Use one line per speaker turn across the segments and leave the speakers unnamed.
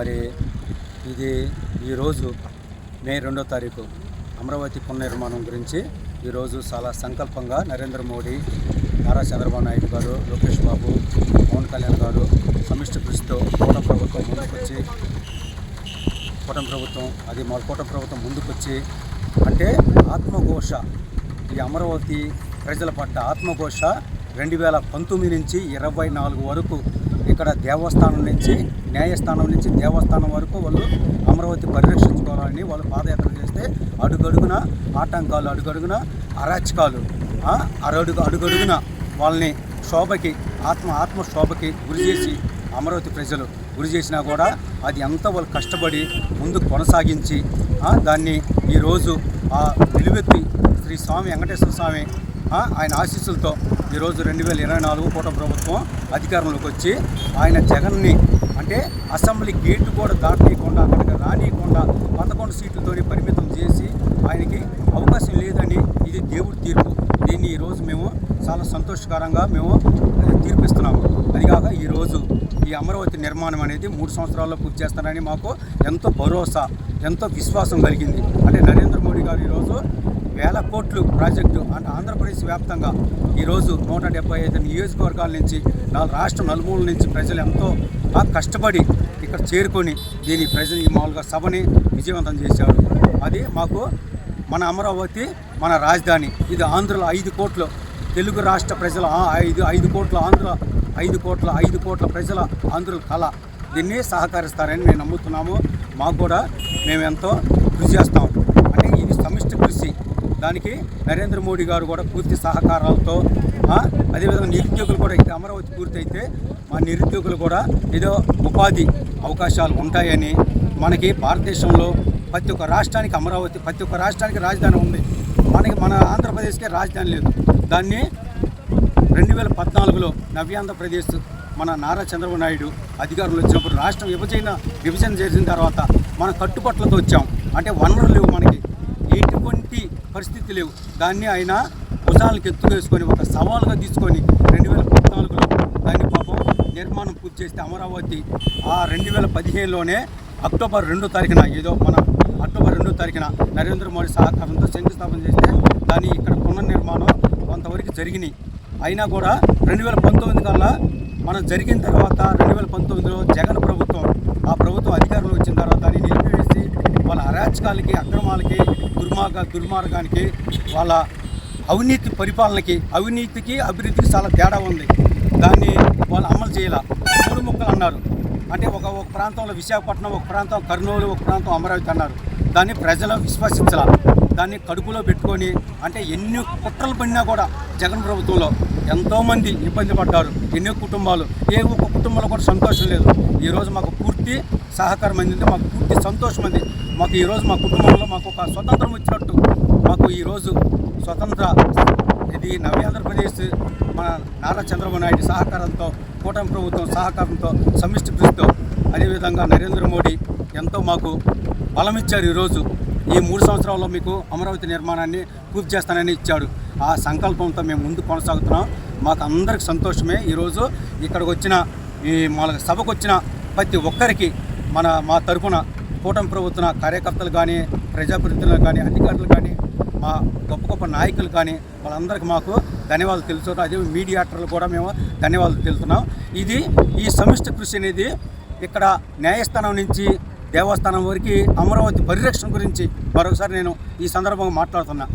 మరి ఇది ఈరోజు మే రెండో తారీఖు అమరావతి పునర్నిర్మాణం గురించి ఈరోజు చాలా సంకల్పంగా నరేంద్ర మోడీ నారా చంద్రబాబు నాయుడు గారు లోకేష్ బాబు పవన్ కళ్యాణ్ గారు సమిష్టి కృషితో కూట ప్రభుత్వం ముందుకొచ్చి కూటమి ప్రభుత్వం అది మా కూట ప్రభుత్వం ముందుకొచ్చి అంటే ఆత్మఘోష ఈ అమరావతి ప్రజల పట్ల ఆత్మఘోష రెండు వేల పంతొమ్మిది నుంచి ఇరవై నాలుగు వరకు ఇక్కడ దేవస్థానం నుంచి న్యాయస్థానం నుంచి దేవస్థానం వరకు వాళ్ళు అమరావతి పరిరక్షించుకోవాలని వాళ్ళు పాదయాత్ర చేస్తే అడుగడుగున ఆటంకాలు అడుగడుగున అరాచకాలు అరడుగు అడుగడుగున వాళ్ళని శోభకి ఆత్మ ఆత్మ శోభకి గురి చేసి అమరావతి ప్రజలు గురి చేసినా కూడా అది ఎంత వాళ్ళు కష్టపడి ముందు కొనసాగించి దాన్ని ఈరోజు ఆ నిలువెత్తి శ్రీ స్వామి వెంకటేశ్వర స్వామి ఆయన ఆశీస్సులతో ఈరోజు రెండు వేల ఇరవై నాలుగు కూటమి ప్రభుత్వం అధికారంలోకి వచ్చి ఆయన జగన్ని అంటే అసెంబ్లీ గేటు కూడా దాటనీయకుండా అక్కడికి రానియకుండా పదకొండు సీట్లతోని పరిమితం చేసి ఆయనకి అవకాశం లేదని ఇది దేవుడి తీర్పు. దీన్ని ఈరోజు మేము చాలా సంతోషకరంగా మేము అది తీర్పిస్తున్నాము. అదిగాక ఈరోజు ఈ అమరావతి నిర్మాణం అనేది మూడు సంవత్సరాల్లో పూర్తి చేస్తారని మాకు ఎంతో భరోసా ఎంతో విశ్వాసం కలిగింది. అంటే నరేంద్ర మోడీ గారు ఈరోజు వేల కోట్లు ప్రాజెక్టు అంటే ఆంధ్రప్రదేశ్ వ్యాప్తంగా ఈరోజు నూట డెబ్బై ఐదు నియోజకవర్గాల నుంచి నాలుగు రాష్ట్ర నలుమూల నుంచి ప్రజలు ఎంతో బాగా కష్టపడి ఇక్కడ చేరుకొని దీని ప్రజలు ఈ మామూలుగా సభని విజయవంతం చేశారు. అది మాకు మన అమరావతి మన రాజధాని ఇది ఆంధ్రలో ఐదు కోట్లు. తెలుగు రాష్ట్ర ప్రజల ఐదు ఐదు కోట్ల ఆంధ్ర ఐదు కోట్ల ఐదు కోట్ల ప్రజల ఆంధ్రుల కళ. దీన్ని సహకరిస్తారని మేము నమ్ముతున్నాము. మాకు కూడా మేము ఎంతో కృషి చేస్తాం. అంటే ఇది సమిష్టి దానికి నరేంద్ర మోడీ గారు కూడా పూర్తి సహకారాలతో అదేవిధంగా నిరుద్యోగులు కూడా ఇక్కడ అమరావతి పూర్తయితే మా నిరుద్యోగులు కూడా ఏదో ఉపాధి అవకాశాలు ఉంటాయని మనకి భారతదేశంలో ప్రతి ఒక్క రాష్ట్రానికి అమరావతి ప్రతి ఒక్క రాష్ట్రానికి రాజధాని ఉంది. మనకి మన ఆంధ్రప్రదేశ్కే రాజధాని లేదు. దాన్ని రెండు వేల పద్నాలుగులో నవ్యాంధ్రప్రదేశ్ మన నారా చంద్రబాబు నాయుడు అధికారంలో వచ్చినప్పుడు రాష్ట్రం విభజన విభజన చేసిన తర్వాత మన కట్టుబట్లతో వచ్చాం. అంటే వనరులు లేవు మనకి. ఎటువంటి పరిస్థితి లేవు. దాన్ని ఆయన భుజాలకు ఎత్తుకేసుకొని ఒక సవాలుగా తీసుకొని రెండు వేల పద్నాలుగులో దాన్ని పాపం నిర్మాణం పూర్తి చేస్తే అమరావతి ఆ రెండు వేల పదిహేనులోనే అక్టోబర్ రెండో తారీఖున ఏదో మన అక్టోబర్ రెండో తారీఖున నరేంద్ర మోడీ సహకారంతో శంకుస్థాపన చేస్తే దాని ఇక్కడ పునర్నిర్మాణం కొంతవరకు జరిగినాయి. అయినా కూడా రెండు వేల పంతొమ్మిది కల్లా మనం జరిగిన తర్వాత రెండు వేల పంతొమ్మిదిలో జగన్ ప్రభుత్వం ఆ ప్రభుత్వం అధికారంలో వచ్చిన తర్వాత దాన్ని నిలిపి వాళ్ళ అరాచకాలకి అక్రమాలకి దుర్మార్గ దుర్మార్గానికి వాళ్ళ అవినీతి పరిపాలనకి అవినీతికి అభివృద్ధికి చాలా తేడా ఉంది. దాన్ని వాళ్ళు అమలు చేయాల. మూడు ముక్కలు అన్నారు. అంటే ఒక ఒక ప్రాంతంలో విశాఖపట్నం ఒక ప్రాంతం కర్నూలు ఒక ప్రాంతం అమరావతి అన్నారు. దాన్ని ప్రజలు విశ్వసించాల. దాన్ని కడుపులో పెట్టుకొని అంటే ఎన్ని కుట్రలు పడినా కూడా జగన్ ప్రభుత్వంలో ఎంతోమంది ఇబ్బంది పడ్డారు. ఎన్నో కుటుంబాలు. ఏ ఒక్క కుటుంబంలో కూడా సంతోషం లేదు. ఈరోజు మాకు పూర్తి సహకారం అందింది. మాకు పూర్తి సంతోషం అంది మాకు ఈరోజు మా కుటుంబంలో మాకు ఒక స్వతంత్రం వచ్చినట్టు మాకు ఈరోజు స్వతంత్ర ఇది నవ్య ఆంధ్రప్రదేశ్ మన నారా చంద్రబాబు నాయుడు సహకారంతో కూటమి ప్రభుత్వం సహకారంతో సమిష్టి కృషితో అదేవిధంగా నరేంద్ర మోడీ ఎంతో మాకు బలం ఇచ్చారు ఈరోజు ఈ మూడు సంవత్సరాల్లో మీకు అమరావతి నిర్మాణాన్ని పూర్తి చేస్తానని ఇచ్చాడు. ఆ సంకల్పంతో మేము ముందు కొనసాగుతున్నాం. మాకు అందరికి సంతోషమే. ఈరోజు ఇక్కడికి వచ్చిన ఈ మన సభకు వచ్చిన ప్రతి ఒక్కరికి మన మా తరపున కూటమి ప్రభుత్వ కార్యకర్తలు కానీ ప్రజాప్రతినిధులు కానీ అధికారులు కానీ మా గొప్ప గొప్ప నాయకులు కానీ వాళ్ళందరికీ మాకు ధన్యవాదాలు తెలుస్తున్నాం అదే మీడియాటర్లు కూడా మేము ధన్యవాదాలు తెలుస్తున్నాం. ఇది ఈ సమిష్టి కృషి అనేది ఇక్కడ న్యాయస్థానం నుంచి దేవస్థానం వరకు అమరావతి పరిరక్షణ గురించి మరొకసారి నేను ఈ సందర్భంగా మాట్లాడుతున్నా.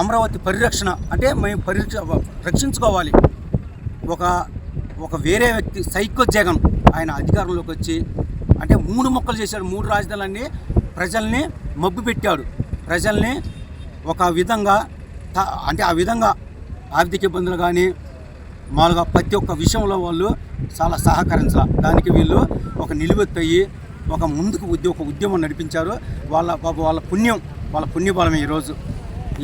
అమరావతి పరిరక్షణ అంటే మేము పరిరక్ష రక్షించుకోవాలి. ఒక ఒక వేరే వ్యక్తి సైకో జగన్ ఆయన అధికారంలోకి వచ్చి అంటే మూడు మొక్కలు చేశాడు మూడు రాజధానులన్నీ ప్రజల్ని మబ్బు పెట్టాడు. ప్రజల్ని ఒక విధంగా అంటే ఆ విధంగా ఆర్థిక ఇబ్బందులు కానీ మామూలుగా ప్రతి ఒక్క విషయంలో వాళ్ళు చాలా సహకరించాల. దానికి వీళ్ళు ఒక నిలువెత్తయ్యి ఒక ముందుకు ఉద్య ఒక ఉద్యమం నడిపించారు. వాళ్ళ వాళ్ళ పుణ్యం వాళ్ళ పుణ్యబలమే ఈరోజు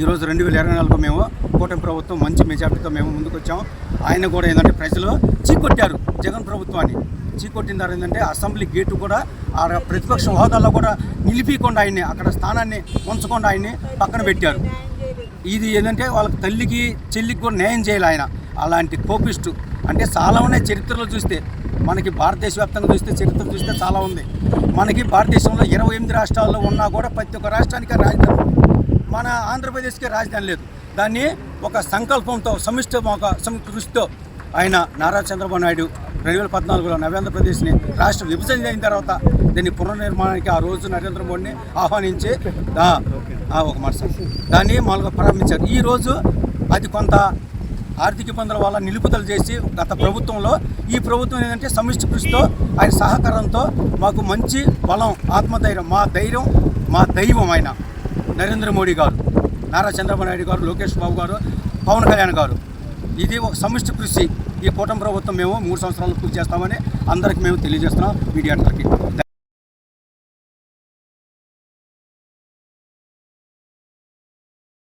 ఈరోజు రెండు వేల ఇరవై నాలుగులో మేము కూటమి ప్రభుత్వం మంచి మెజార్టీతో మేము ముందుకు వచ్చాము ఆయన కూడా ఏంటంటే ప్రజలు చీకొట్టారు జగన్ ప్రభుత్వాన్ని. చీకొట్టిన తర్వాత ఏంటంటే అసెంబ్లీ గేటు కూడా ఆ ప్రతిపక్ష హోదాలో కూడా నిలిపికుండా ఆయన్ని అక్కడ స్థానాన్ని ఉంచకుండా ఆయన్ని పక్కన పెట్టారు. ఇది ఏంటంటే వాళ్ళకి తల్లికి చెల్లికి కూడా న్యాయం చేయాలి ఆయన. అలాంటి కోపిస్టు. అంటే చాలా ఉన్నాయి చరిత్రలో చూస్తే. మనకి భారతదేశ వ్యాప్తంగా చూస్తే చరిత్ర చూస్తే చాలా ఉంది. మనకి భారతదేశంలో ఇరవై ఎనిమిది రాష్ట్రాల్లో ఉన్నా కూడా ప్రతి ఒక్క రాష్ట్రానికి రాజధాని. మన ఆంధ్రప్రదేశ్కి రాజధాని లేదు. దాన్ని ఒక సంకల్పంతో సమిష్ట ఒక సమి కృషితో ఆయన నారా చంద్రబాబు నాయుడు రెండు వేల పద్నాలుగులో నవేంద్రప్రదేశ్ని రాష్ట్ర విభజన అయిన తర్వాత దీన్ని పునర్నిర్మాణానికి ఆ రోజు నరేంద్ర మోడీని ఆహ్వానించి ఒక మాట సార్. దాన్ని మామూలుగా ప్రారంభించారు. ఈ రోజు అది కొంత ఆర్థిక ఇబ్బందుల వల్ల నిలుపుదల చేసి గత ప్రభుత్వంలో ఈ ప్రభుత్వం ఏంటంటే సమిష్టి కృషితో ఆయన సహకారంతో మాకు మంచి బలం ఆత్మధైర్యం మా ధైర్యం మా దైవం ఆయన నరేంద్ర మోడీ గారు. నారా చంద్రబాబు నాయుడు గారు లోకేష్ బాబు గారు పవన్ కళ్యాణ్ గారు. ఇది ఒక సమిష్టి కృషి. ఈ కూటమి ప్రభుత్వం మేము మూడు సంవత్సరాలు పూర్తి చేస్తామని అందరికి మేము తెలియజేస్తున్నాం. మీడియాకి